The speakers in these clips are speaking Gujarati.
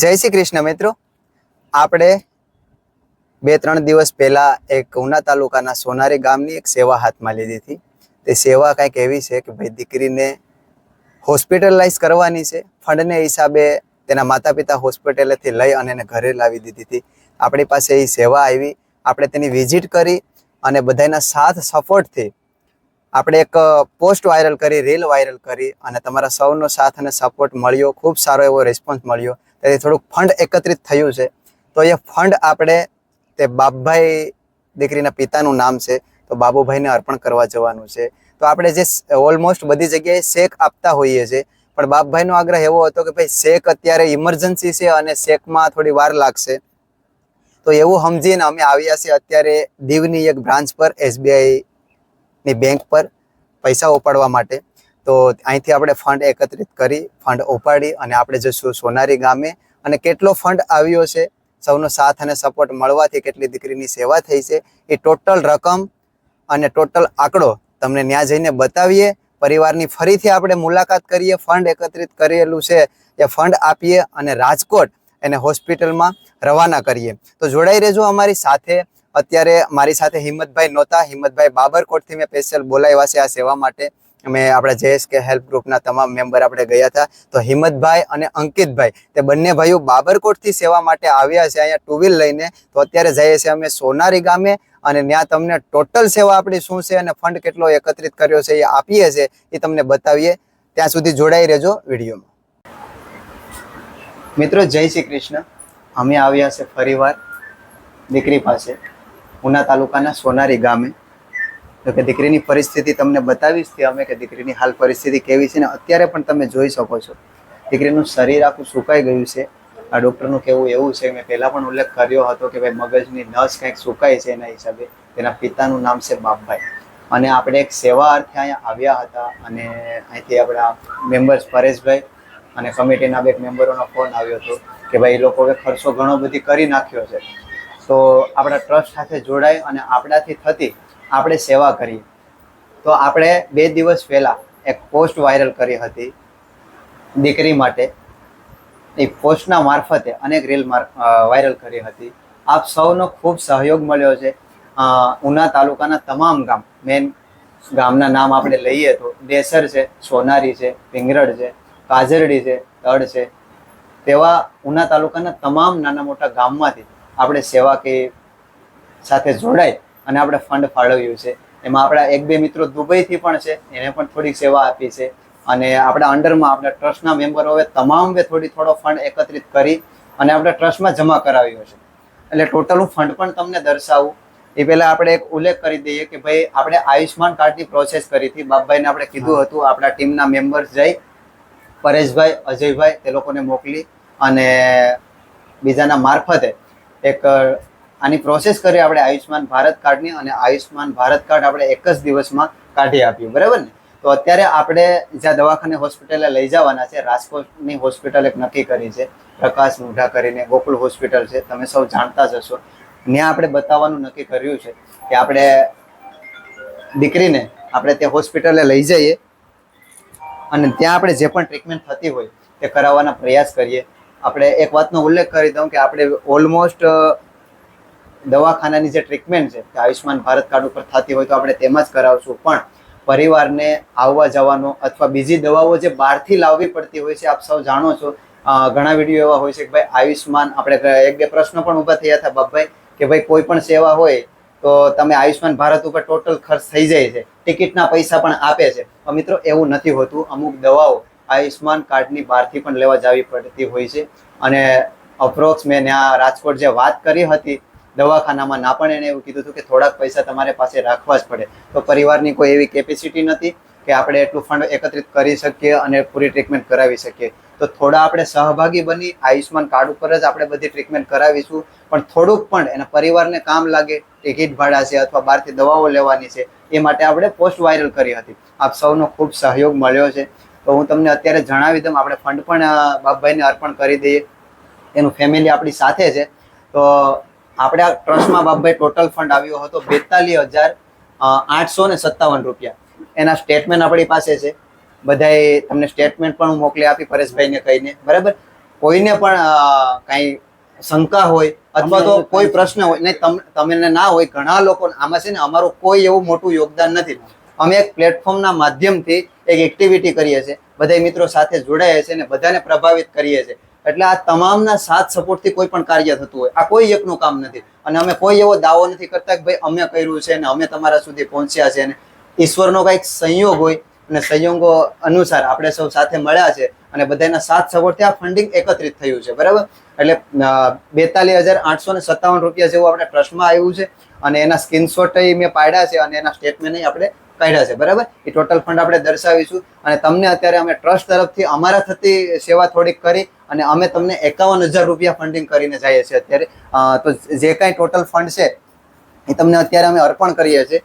જય શ્રી કૃષ્ણ મિત્રો. આપણે બે ત્રણ દિવસ પહેલાં એક ઉના તાલુકાના સોનારી ગામની એક સેવા હાથમાં લીધી હતી. તે સેવા કંઈક એવી છે કે ભાઈ દીકરીને હોસ્પિટલાઇઝ કરવાની છે. ફંડને હિસાબે તેના માતા પિતા હોસ્પિટલેથી લઈ અને એને ઘરે લાવી દીધી હતી. આપણી પાસે એ સેવા આવી. આપણે તેની વિઝિટ કરી અને બધાના સાથ સપોર્ટથી આપણે એક પોસ્ટ વાયરલ કરી, રીલ વાયરલ કરી અને તમારા સૌનો સાથ અને સપોર્ટ મળ્યો. ખૂબ સારો એવો રિસ્પોન્સ મળ્યો. તેથી થોડુંક ફંડ એકત્રિત થયું છે. તો એ ફંડ આપણે તે બાપભાઈ દીકરીના પિતાનું નામ છે. તો બાબુભાઈને અર્પણ કરવા જવાનું છે. તો આપણે જે ઓલમોસ્ટ બધી જગ્યાએ શેક આપતા હોઈએ છીએ. પણ બાપભાઈનો આગ્રહ એવો હતો કે ભાઈ શેક અત્યારે ઇમરજન્સી છે અને શેકમાં થોડી વાર લાગશે. તો એવું સમજીને અમે આવ્યા છીએ અત્યારે દીવની એક બ્રાન્ચ પર એસબીઆઈની બેંક પર પૈસા ઉપાડવા માટે. તો અહીંથી આપણે ફંડ એકત્રિત કરી ફંડ ઉપાડી અને આપણે જઈશું સોનારી ગામે અને કેટલો ફંડ આવ્યો છે. સૌનો સાથ અને સપોર્ટ મળવાથી કેટલી દીકરીની સેવા થઈ છે. એ ટોટલ રકમ અને ટોટલ આંકડો તમને ત્યાં જઈને બતાવીએ. પરિવારની ફરીથી આપણે મુલાકાત કરીએ. ફંડ એકત્રિત કરેલું છે એ ફંડ આપીએ અને રાજકોટ એને હોસ્પિટલમાં રવાના કરીએ. તો જોડાઈ રહેજો અમારી સાથે. અત્યારે મારી સાથે હિંમતભાઈ નહોતા. હિંમતભાઈ બાબરકોટથી મેં સ્પેશિયલ બોલાવ્યા છે આ સેવા માટે. અમે આપણા જેએસકે હેલ્પ ગ્રુપના તમામ મેમ્બર આપણે ગયા હતા. તો હિંમતભાઈ અને અંકિતભાઈ, તે બંને ભાઈઓ બાબરકોટથી સેવા માટે આવ્યા છે અહીંયા ટુ વ્હીલ લઈને. તો અત્યારે જઈએ છીએ અમે સોનારી ગામે અને ત્યાં તમને ટોટલ સેવા આપણી શું છે અને ફંડ કેટલો એકત્રિત કર્યો છે એ આપીએ છીએ, એ તમને બતાવીએ. ત્યાં સુધી જોડાઈ રહેજો વિડીયોમાં. મિત્રો, જય શ્રી કૃષ્ણ. અમે આવ્યા છે ફરીવાર દીકરી પાસે, ઉના તાલુકાના સોનારી ગામે. તો કે દીકરીની પરિસ્થિતિ તમને બતાવીશ તે અમે કે દીકરીની હાલ પરિસ્થિતિ કેવી છે ને અત્યારે પણ તમે જોઈ શકો છો. દીકરીનું શરીર આખું સુકાઈ ગયું છે. આ ડૉક્ટરનું કહેવું એવું છે, મેં પહેલાં પણ ઉલ્લેખ કર્યો હતો કે ભાઈ મગજની નસ કંઈક સુકાય છે એના હિસાબે. તેના પિતાનું નામ છે બાપભાઈ. અને આપણે એક સેવા અર્થે અહીંયા આવ્યા હતા અને અહીંથી આપણા મેમ્બર્સ પરેશભાઈ અને કમિટીના બે મેમ્બરોનો ફોન આવ્યો હતો કે ભાઈ એ લોકોએ ખર્ચો ઘણો બધી કરી નાખ્યો છે. તો આપણા ટ્રસ્ટ સાથે જોડાય અને આપણાથી થતી આપણે સેવા કરીએ તો આપણે બે દિવસ પહેલાં એક પોસ્ટ વાયરલ કરી હતી દીકરી માટે. એ પોસ્ટના મારફતે અનેક રીલ વાયરલ કરી હતી. આપ સૌનો ખૂબ સહયોગ મળ્યો છે. ઉના તાલુકાના તમામ ગામ, મેન ગામના નામ આપણે લઈએ તો દેસર છે, સોનારી છે પિંગરડ છે, કાજરડી છે તળ છે. તેવા ઉના તાલુકાના તમામ નાના મોટા ગામમાંથી આપણે સેવા કે સાથે જોડાઈ અને આપણે ફંડ ફાળવ્યું છે. એમાં આપણા એક બે મિત્રો દુબઈથી પણ છે એને પણ થોડીક સેવા આપી છે. અને આપણા અંડરમાં આપણા ટ્રસ્ટના મેમ્બરો હવે તમામ થોડી થોડો ફંડ એકત્રિત કરી અને આપણે ટ્રસ્ટમાં જમા કરાવ્યો છે. એટલે ટોટલ હું ફંડ પણ તમને દર્શાવું. એ પહેલાં આપણે એક ઉલ્લેખ કરી દઈએ કે ભાઈ આપણે આયુષ્માન કાર્ડની પ્રોસેસ કરી હતી. બાપભાઈને આપણે કીધું હતું આપણા ટીમના મેમ્બર્સ જઈ પરેશભાઈ અજયભાઈ તે લોકોને મોકલી અને બીજાના મારફતે એક આની પ્રોસેસ કરી આપણે આયુષ્માન ભારત કાર્ડની અને આયુષ્માન ભારત કાર્ડ આપણે એક જ દિવસમાં કાઢી આપ્યું બરાબર ને? તો અત્યારે આપણે જ્યાં દવાખાને હોસ્પિટલે લઈ જવાના છે, રાજકોટની હોસ્પિટલ એક નક્કી કરી છે, પ્રકાશ મુઢા કરીને ગોકુલ હોસ્પિટલ છે, તમે સૌ જાણતા જ હશો. ત્યાં આપણે બતાવવાનું નક્કી કર્યું છે કે આપણે દીકરીને આપણે તે હોસ્પિટલે લઈ જઈએ અને ત્યાં આપણે જે પણ ટ્રીટમેન્ટ થતી હોય તે કરાવવાના પ્રયાસ કરીએ. આપણે એક વાતનો ઉલ્લેખ કરી દઉં કે આપણે ઓલમોસ્ટ દવાખાનાની જે ટ્રીટમેન્ટ છે, કે આયુષ્માન ભારત કાર્ડ ઉપર થતી હોય તો આપણે તેમાં જ કરાવશું. પણ પરિવારને આવવા જવાનો અથવા બીજી દવાઓ જે બહારથી લાવવી પડતી હોય છે, આપ સૌ જાણો છો. ઘણા વીડિયો એવા હોય છે કે ભાઈ આયુષ્માન આપણે એક બે પ્રશ્નો પણ ઊભા થયા હતા, બાપભાઈ, કે ભાઈ કોઈ પણ સેવા હોય તો તમે આયુષ્માન ભારત ઉપર ટોટલ ખર્ચ થઈ જાય છે. ટિકિટના પૈસા પણ આપે છે. મિત્રો, એવું નથી હોતું. અમુક દવાઓ આયુષ્માન કાર્ડની બહારથી પણ લેવા જવી પડતી હોય છે. અને અપ્રોક્સ મેં ત્યાં રાજકોટ જે વાત કરી હતી દવાખાનામાં ના પણ એને એવું કીધું હતું કે થોડાક પૈસા તમારે પાસે રાખવા જ પડે. તો પરિવારની કોઈ એવી કેપેસિટી નથી કે આપણે એટલું ફંડ એકત્રિત કરી શકીએ અને પૂરી ટ્રીટમેન્ટ કરાવી શકીએ. તો થોડા આપણે સહભાગી બની આયુષ્માન કાર્ડ ઉપર જ આપણે બધી ટ્રીટમેન્ટ કરાવીશું. પણ થોડુંક પણ એના પરિવારને કામ લાગે ટિકિટ ભાડા છે અથવા બહારથી દવાઓ લેવાની છે, એ માટે આપણે પોસ્ટ વાયરલ કરી હતી. આપ સૌનો ખૂબ સહયોગ મળ્યો છે. તો હું તમને અત્યારે જણાવી દઉં, આપણે ફંડ પણ બાપભાઈને અર્પણ કરી દઈએ. એનું ફેમિલી આપણી સાથે છે. તો આપણે આ ટ્રસ્ટમાં બાપભાઈ ટોટલ ફંડ આવ્યો હતો બેતાલીસ હજાર આઠસો ને સત્તાવન રૂપિયા. એના સ્ટેટમેન્ટ આપણી પાસે છે. બધાએ તમને સ્ટેટમેન્ટ પણ હું મોકલી આપી પરેશભાઈને કહીને. બરાબર? કોઈને પણ કાંઈ શંકા હોય અથવા તો કોઈ પ્રશ્ન હોય નહીં તમ તમને ના હોય ઘણા લોકો આમાં છે ને અમારું કોઈ એવું મોટું યોગદાન નથી. અમે એક પ્લેટફોર્મના માધ્યમથી એક એક્ટિવિટી કરીએ છીએ. બધા મિત્રો સાથે જોડાયા છે અને બધાને પ્રભાવિત કરીએ છીએ. એટલે આ તમામના સાથ સપોર્ટથી કોઈ પણ કાર્ય થતું હોય. આ કોઈ એકનું કામ નથી. અને અમે કોઈ એવો દાવો નથી કરતા કે ભાઈ અમે કર્યું છે ને અમે તમારા સુધી પહોંચ્યા છે ને. ઈશ્વરનો કંઈક સંયોગ હોય અને સંયોગો અનુસાર આપણે સૌ સાથે મળ્યા છે અને બધાના સાથ સપોર્ટથી આ ફંડિંગ એકત્રિત થયું છે. બરાબર? એટલે બેતાલીસ હજાર આઠસો ને સત્તાવન રૂપિયા જેવું આપણે ટ્રસ્ટમાં આવ્યું છે અને એના સ્ક્રીનશોટ મેં પાડ્યા છે અને એના સ્ટેટમેન્ટ આપણે કાઢ્યા છે, બરાબર? એ ટોટલ ફંડ આપણે દર્શાવીશું અને તમને અત્યારે અમે ટ્રસ્ટ તરફથી અમારા થતી સેવા થોડીક કરી અને અમે તમને એકાવન હજાર રૂપિયા ફંડિંગ કરીને જઈએ છીએ અત્યારે. તો જે કાંઈ ટોટલ ફંડ છે, એ તમને અત્યારે અમે અર્પણ કરીએ છીએ.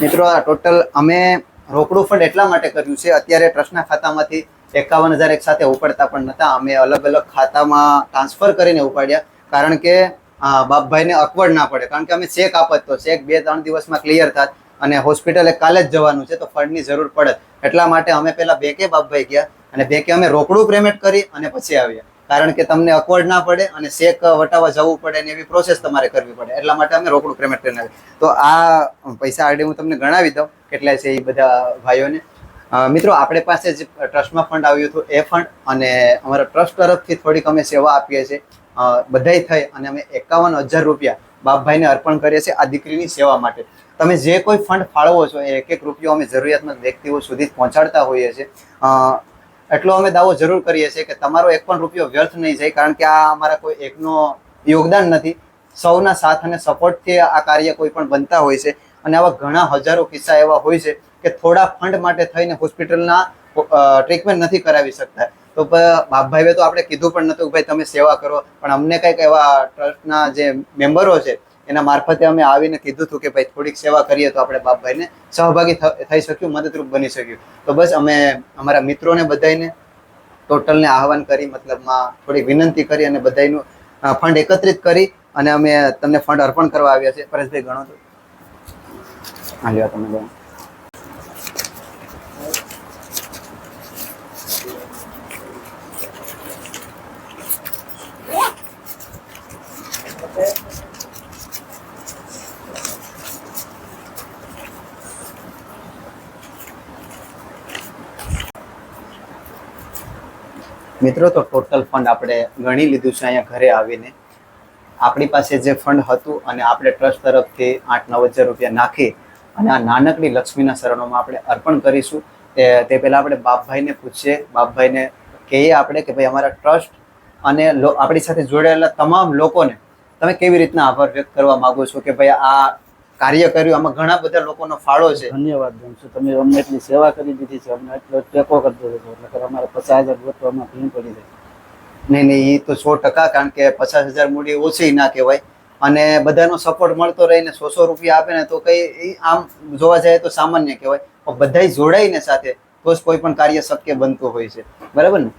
મિત્રો, આ ટોટલ અમે રોકડું ફંડ એટલા માટે કર્યું છે, અત્યારે ટ્રસ્ટના ખાતામાંથી એકાવન હજાર એક સાથે ઉપાડતા પણ નહોતા. અમે અલગ અલગ ખાતામાં ટ્રાન્સફર કરીને ઉપાડ્યા. કારણ કે બાપભાઈને અકવડ ના પડે. કારણ કે અમે ચેક આપત તો ચેક બે ત્રણ દિવસમાં ક્લિયર થાત. અને હોસ્પિટલે કાલે જ જવાનું છે, તો ફંડની જરૂર પડે. એટલા માટે અમે પહેલાં બેકે બાપભાઈ ગયા અને બેકે અમે રોકડું પેમેન્ટ કરી અને પછી આવ્યા. કારણ કે તમને અકવર્ડ ના પડે અને શેક વટાવવા જવું પડે ને એવી પ્રોસેસ તમારે કરવી પડે. એટલા માટે અમે રોકડું પેમેન્ટ કરીને તો આ પૈસા આરડી હું તમને ગણાવી દઉં કેટલા છે એ બધા ભાઈઓને. મિત્રો, આપણે પાસે જે ટ્રસ્ટમાં ફંડ આવ્યું હતું એ ફંડ અને અમારા ટ્રસ્ટ તરફથી થોડીક અમે સેવા આપીએ છીએ. બધાય થઈ અને અમે એકાવન હજાર રૂપિયા બાપભાઈને અર્પણ કરીએ છીએ આ દીકરીની સેવા માટે. તમે જે કોઈ ફંડ ફાળવો છો એ એક એક રૂપિયો અમે જરૂરિયાતમંદ વ્યક્તિઓ સુધી પહોંચાડતા હોઈએ છીએ. એટલો અમે દાવો જરૂર કરીએ છીએ કે તમારો એક પણ રૂપિયો વ્યર્થ નહીં જાય, કારણ કે આ અમારા કોઈ એકનો યોગદાન નથી. સૌના સાથ અને સપોર્ટથી આ કાર્ય કોઈ પણ બનતા હોય છે. અને આવા ઘણા હજારો કિસ્સા એવા હોય છે કે થોડા ફંડ માટે થઈને હોસ્પિટલના ટ્રીટમેન્ટ નથી કરાવી શકતા. તો બાપભાઈએ તો આપણે કીધું પણ નહોતું કે ભાઈ તમે સેવા કરો. પણ અમને કંઈક એવા ટ્રસ્ટના જે મેમ્બરો છે એના મારફતે અમે આવીને કીધું હતું કે ભાઈ થોડીક સેવા કરીએ તો આપણે બાપભાઈને સહભાગી થઈ શક્યું, મદદરૂપ બની શક્યું. તો બસ અમે અમારા મિત્રોને બધાને ટોટલને આહવાન કરી, મતલબમાં થોડીક વિનંતી કરી અને બધાનું ફંડ એકત્રિત કરી અને અમે તમને ફંડ અર્પણ કરવા આવ્યા છે પરેશભાઈ, ગણો તો હા તમે મિત્રો, તો ટોટલ ફંડ આપણે ગણી લીધું છે અહીંયા ઘરે આવીને. આપણી પાસે જે ફંડ હતું અને આપણે ટ્રસ્ટ તરફથી આઠ નવ હજાર રૂપિયા નાખી અને આ નાનકડી લક્ષ્મીના શરણોમાં આપણે અર્પણ કરીશું. તે તે પહેલાં આપણે બાપભાઈને પૂછીએ. બાપભાઈને કહીએ આપણે કે ભાઈ, અમારા ટ્રસ્ટ અને આપણી સાથે જોડાયેલા તમામ લોકોને તમે કેવી રીતના આભાર વ્યક્ત કરવા માગો છો કે ભાઈ, આ કાર્ય કર્યું. આમાં ઘણા બધા લોકોનો ફાળો છે. ધન્યવાદ દઉં તમે અમને એટલી સેવા કરી દીધી છે. અમને એટલો ટેકો કરતો હતો એટલે કે અમારે પચાસ હજાર ગોતવામાં ભીણ પડી જાય. નહીં નહીં એ તો સો ટકા કારણ કે પચાસ હજાર મૂડી ઓછી ના કહેવાય. અને બધાનો સપોર્ટ મળતો રહીને સો સો રૂપિયા આપે ને તો કઈ આમ જોવા જાય તો સામાન્ય કહેવાય. પણ બધાય જોડાઈને સાથે તો જ કોઈ પણ કાર્ય શક્ય બનતું હોય છે. બરાબર ને?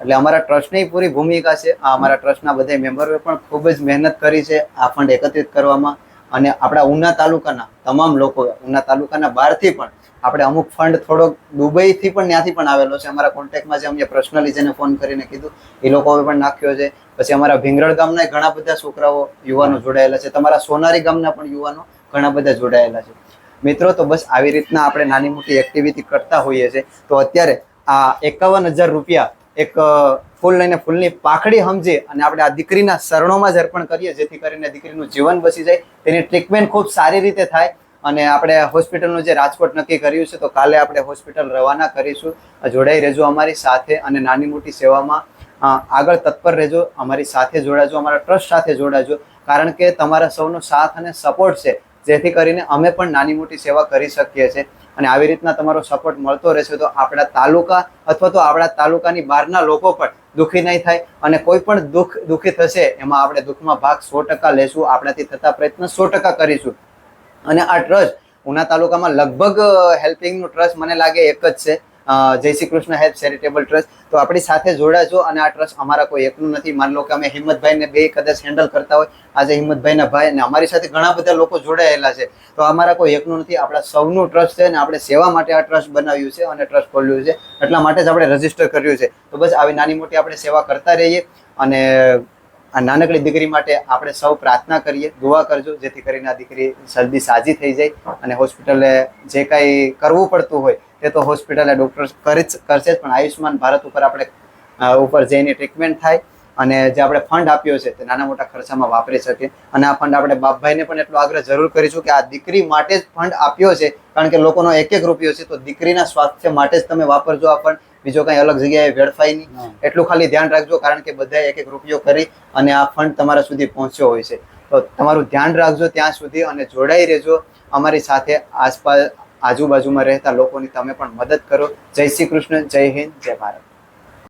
એટલે અમારા ટ્રસ્ટની પૂરી ભૂમિકા છે. આ અમારા ટ્રસ્ટના બધા મેમ્બરોએ પણ ખૂબ જ મહેનત કરી છે આ ફંડ એકત્રિત કરવામાં. અને આપણા ઉના તાલુકાના તમામ લોકો, ઉના તાલુકાના બહારથી પણ આપણે અમુક ફંડ થોડોક દુબઈથી પણ ત્યાંથી પણ આવેલો છે. અમારા કોન્ટેક્ટમાં જે અમે પર્સનલી જેને ફોન કરીને કીધું, એ લોકોએ પણ નાખ્યો છે. પછી અમારા ભીંગરડ ગામના ઘણા બધા છોકરાઓ, યુવાનો જોડાયેલા છે. તમારા સોનારી ગામના પણ યુવાનો ઘણા બધા જોડાયેલા છે. મિત્રો, તો બસ આવી રીતના આપણે નાની મોટી એક્ટિવિટી કરતા હોઈએ છીએ. તો અત્યારે આ એકાવન હજાર રૂપિયા એક ફૂલ લઈને ફૂલની પાખડી સમજી અને આપણે આ દીકરીના શરણોમાં જ અર્પણ કરીએ, જેથી કરીને દીકરીનું જીવન બચી જાય. તેની ટ્રીટમેન્ટ ખૂબ સારી રીતે થાય અને આપણે હોસ્પિટલનું જે રાજકોટ નક્કી કર્યું છે, તો કાલે આપણે હોસ્પિટલ રવાના કરીશું. જોડાઈ રહેજો અમારી સાથે અને નાની મોટી સેવામાં આગળ તત્પર રહેજો. અમારી સાથે જોડાજો, અમારા ટ્રસ્ટ સાથે જોડાજો, કારણ કે તમારા સૌનો સાથ અને સપોર્ટ છે, જેથી કરીને અમે પણ નાની મોટી સેવા કરી શકીએ છીએ. અને આવી રીતના તમારો સપોર્ટ મળતો રહેશે તો આપણા તાલુકા અથવા તો આપણા તાલુકાની બહારના લોકો પણ દુઃખી નહીં થાય અને કોઈ પણ દુઃખ દુઃખી થશે, એમાં આપણે દુઃખમાં ભાગ સો ટકા લેશું, આપણાથી થતા પ્રયત્ન સો ટકા કરીશું. અને આ ટ્રસ્ટ ઉના તાલુકામાં લગભગ હેલ્પિંગનું ટ્રસ્ટ મને લાગે એક જ છે. Jai Shri Krishna help charitable trust. તો આપણી સાથે જોડાજો અને આ ટ્રસ્ટ અમારા કોઈ એકનું નથી. માન લો કે અમે હિંમતભાઈને બે કદાચ હેન્ડલ કરતા હોય. આજે હિંમતભાઈના ભાઈ અને અમારી સાથે ઘણા બધા લોકો જોડાયેલા છે. તો અમારા કોઈ એકનું નથી. આપણા સૌનું ટ્રસ્ટ છે અને આપણે સેવા માટે આ ટ્રસ્ટ બનાવ્યું છે અને ટ્રસ્ટ ખોલ્યું છે. એટલા માટે જ આપણે રજિસ્ટર કર્યું છે. તો બસ આવી નાની મોટી આપણે સેવા કરતા રહીએ અને આ નાનકડી દીકરી માટે આપણે સૌ પ્રાર્થના કરીએ. દુઆ કરજો, જેથી કરીને આ દીકરી જલ્દી સાજી થઈ જાય અને હોસ્પિટલે જે કાંઈ કરવું પડતું હોય તે તો હોસ્પિટલે ડૉક્ટર કરે જ કરશે જ પણ આયુષ્યમાન ભારત ઉપર આપણે ઉપર જઈને ટ્રીટમેન્ટ થાય અને જે આપણે ફંડ આપ્યો છે તે નાના મોટા ખર્ચામાં વાપરી શકીએ. અને આ ફંડ આપણે બાપભાઈને પણ એટલો આગ્રહ જરૂર કરીશું કે આ દીકરી માટે જ ફંડ આપ્યો છે કારણ કે લોકોનો એક એક રૂપિયો છે તો દીકરીના સ્વાસ્થ્ય માટે જ તમે વાપરજો આ ફંડ બીજો કંઈ અલગ જગ્યાએ વેડફાય નહીં. એટલું ખાલી ધ્યાન રાખજો કારણ કે બધા એક એક રૂપિયો કરી અને આ ફંડ તમારા સુધી પહોંચ્યો હોય છે. તો તમારું ધ્યાન રાખજો ત્યાં સુધી અને જોડાઈ રહેજો. અમારી સાથે આસપાસ આજુબાજુમાં રહેતા લોકોની તમે પણ મદદ કરો. જય શ્રી કૃષ્ણ જય હિન્દ જય ભારત.